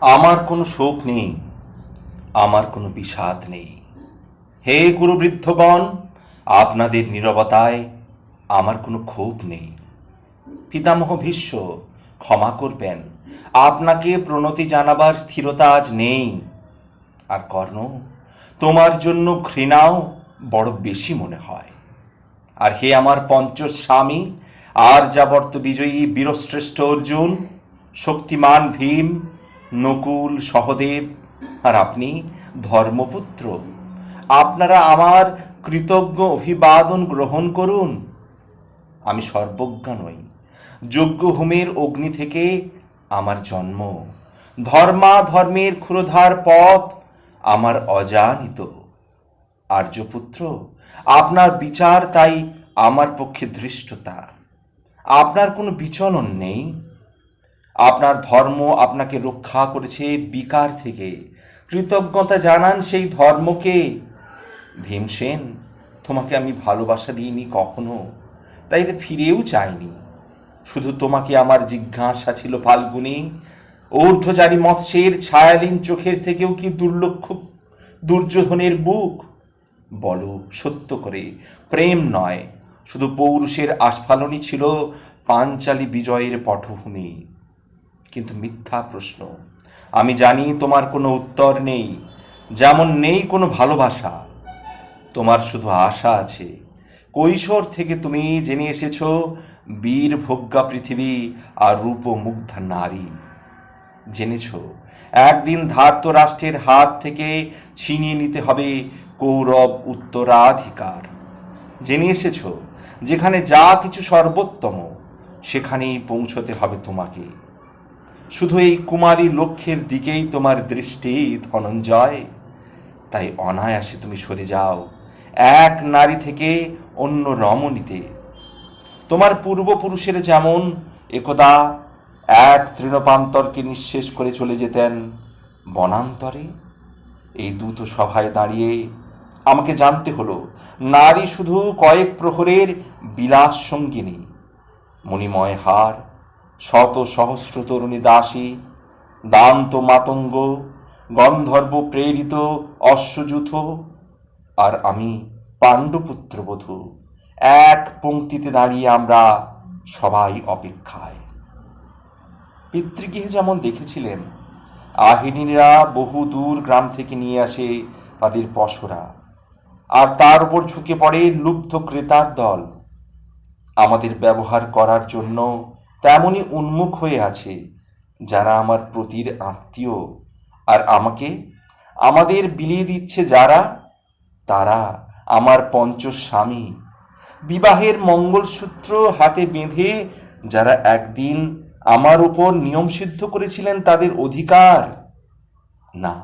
আমার কোনো শোক নেই, আমার কোনো বিষাদ নেই। হে গুরুবৃদ্ধগণ, আপনাদের নীরবতায় আমার কোনো ক্ষোভ নেই। পিতামহ ভীষ্ম, ক্ষমা করবেন। আপনাকে প্রণতি জানাবার স্থিরতা আজ নেই। আর কর্ণ, তোমার জন্য ঘৃণাও বড় বেশি মনে হয়। আর হে আমার পঞ্চস্বামী আর যাবর্ত বিজয়ী বীরশ্রেষ্ঠ অর্জুন, শক্তিমান ভীম নকুল, সহদেব আর আপনি ধর্মপুত্র। আপনারা আমার কৃতজ্ঞ অভিবাদন গ্রহণ করুন। আমি সর্বজ্ঞা নই। যজ্ঞ হোমের অগ্নি থেকে আমার জন্ম। ধর্মা ধর্মের ক্ষুরধার পথ আমার অজানিত। আর্যপুত্র, আপনার বিচার তাই আমার পক্ষে ধৃষ্টতা। আপনার কোনো বিচলন নেই। আপনার ধর্ম আপনাকে রক্ষা করেছে বিকার থেকে। কৃতজ্ঞতা জানান সেই ধর্মকে। ভীমসেন তোমাকে আমি ভালোবাসা দিইনি কখনো, তাই তো ফিরেও চাইনি। শুধু তোমাকে আমার জিজ্ঞাসা ছিল ফাল্গুনি, ঊর্ধ্বচারী মৎস্যের ছায়ালীন চোখের থেকেও কি দুর্লক্ষ, দুর্যোধনের বুক? বলো, সত্য করে, প্রেম নয়, শুধু পৌরুষের আস্ফালনই ছিল পাঞ্চালী বিজয়ের পটভূমি। কিন্তু মিথ্যা প্রশ্ন। আমি জানি তোমার কোনো উত্তর নেই, যেমন নেই কোনো ভালোবাসা। তোমার শুধু আশা আছে। কৈশোর থেকে তুমি জেনে এসেছ, বীর ভোগ্যা পৃথিবী আর রূপ মুগ্ধা নারী। জেনেছ, একদিন ধার্ত রাষ্ট্রের হাত থেকে ছিনিয়ে নিতে হবে কৌরব উত্তরাধিকার। জেনে এসেছ, যেখানে যা কিছু সর্বোত্তম, সেখানেই পৌঁছতে হবে তোমাকে। শুধু এই কুমারী লক্ষ্যের দিকেই তোমার দৃষ্টি ধনঞ্জয়। তাই অনায়াসে তুমি সরে যাও। এক নারী থেকে অন্য রমণীতে। তোমার পূর্বপুরুষের যেমন একদা এক তৃণপান্তরকে নিঃশেষ করে চলে যেতেন বনান্তরে। এই দ্রুত সভায় দাঁড়িয়ে আমাকে জানতে হলো, নারী শুধু কয়েক প্রহরের বিলাস সঙ্গিনী, মণিময় হার শত সহস্র তরুণী দাসী, দান্ত মাতঙ্গ, গন্ধর্ব প্রেরিত, অশ্বযুথ আর আমি পাণ্ডুপুত্র বধূ এক পঙ্ক্তিতে দাঁড়িয়ে আমরা সবাই অপেক্ষায়। পিতৃগৃহে যেমন দেখেছিলেন, আহিনীরা বহু দূর গ্রাম থেকে নিয়ে আসে তাদের পশরা। আর তার উপর ঝুঁকে পড়ে লুব্ধ ক্রেতার দল। আমাদের ব্যবহার করার জন্য তেমনই উন্মুখ হয়ে আছে যারা আমার প্রতির আত্মীয়। আর আমাকে আমাদের বিলিয়ে দিচ্ছে যারা, তারা আমার পঞ্চস্বামী। বিবাহের মঙ্গলসূত্র হাতে বেঁধে যারা একদিন আমার উপর নিয়ম সিদ্ধ করেছিলেন তাদের অধিকার। না,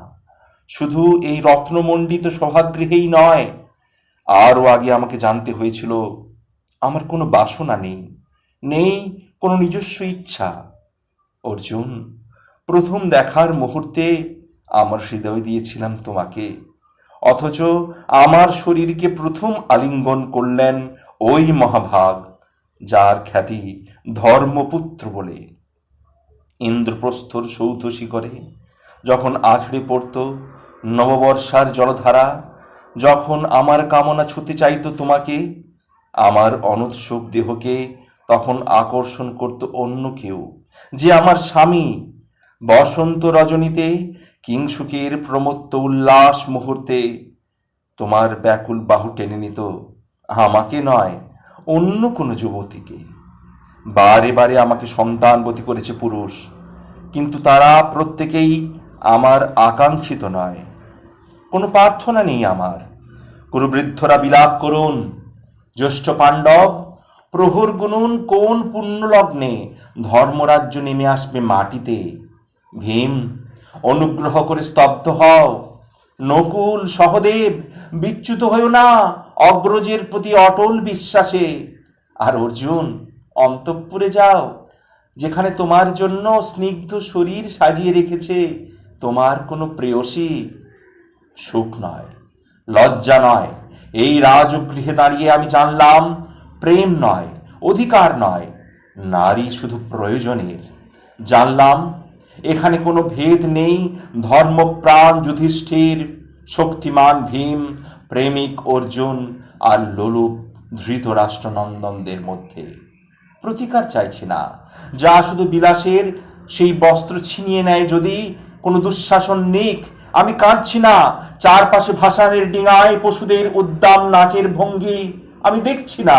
শুধু এই রত্নমণ্ডিত সভাগৃহেই নয়, আরও আগে আমাকে জানতে হয়েছিল, আমার কোনো বাসনা নেই। নেই কোনো নিজস্ব ইচ্ছা। অর্জুন, প্রথম দেখার মুহূর্তে আমার হৃদয় দিয়েছিলাম তোমাকে। অথচ আমার শরীরকে প্রথম আলিঙ্গন করলেন ওই মহাভাগ, যার খ্যাতি ধর্মপুত্র বলে। ইন্দ্রপ্রস্থর সৌধ শিখরে যখন আছড়ে পড়ত নববর্ষার জলধারা, যখন আমার কামনা ছুতে চাইতো তোমাকে, আমার অনুৎসুক দেহকে তখন আকর্ষণ করত অন্য কেউ যে আমার স্বামী। বসন্ত রজনীতে কিংসুকের প্রমত্ত উল্লাস মুহূর্তে তোমার ব্যাকুল বাহু টেনে নিত। আমাকে নয়, অন্য কোনো যুবতীকে। বারে বারে আমাকে সন্তানবতী করেছে পুরুষ, কিন্তু তারা প্রত্যেকেই আমার আকাঙ্ক্ষিত নয়। কোনো প্রার্থনা নেই আমার। কোনো বৃদ্ধরা বিলাপ করুন। জ্যেষ্ঠ পাণ্ডব প্রভুর গুনুন কোন পুণ্যলগ্নে? ধর্মরাজ্য নেমে আসবে মাটিতে। ভীম, অনুগ্রহ করে স্তব্ধ হও। নকুল সহদেব, বিচ্যুত হয়েও না অগ্রজের প্রতি অটল বিশ্বাসে। আর অর্জুন, অন্তঃপুরে যাও, যেখানে তোমার জন্য স্নিগ্ধ শরীর সাজিয়ে রেখেছে তোমার কোনো প্রেয়সী। সুখ নয়, লজ্জা নয়, এই রাজগৃহে দাঁড়িয়ে আমি জানলাম প্রেম নয়, অধিকার নয়, নারী শুধু প্রয়োজনের। জানলাম, এখানে কোনো ভেদ নেই, ধর্মপ্রাণ যুধিষ্ঠির, শক্তিমান ভীম, প্রেমিক অর্জুন আর লোলুপ ধৃতরাষ্ট্রনন্দনদের মধ্যে। প্রতিকার চাইছি না। যা শুধু বিলাসের, সেই বস্ত্র ছিনিয়ে নেয় যদি কোনো দুঃশাসন নিক, আমি কাঁদছি না। চারপাশে ভাসানের ডিঙায় পশুদের উদ্দাম নাচের ভঙ্গি আমি দেখছি না।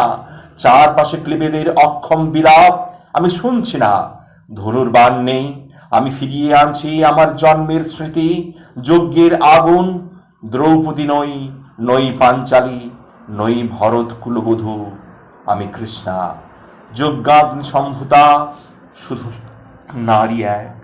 চারপাশে ক্লিবেদের অক্ষম বিলাপ আমি শুনছি না। ধনুর বান নেই, আমি ফিরিয়ে আনছি আমার জন্মের স্মৃতি, যজ্ঞের আগুন, দ্রৌপদী নই নই পাঞ্চালী, নই ভরত কুলবধূ, আমি কৃষ্ণা। যজ্ঞাগ্নি সম্ভূতা শুধু নারী এক।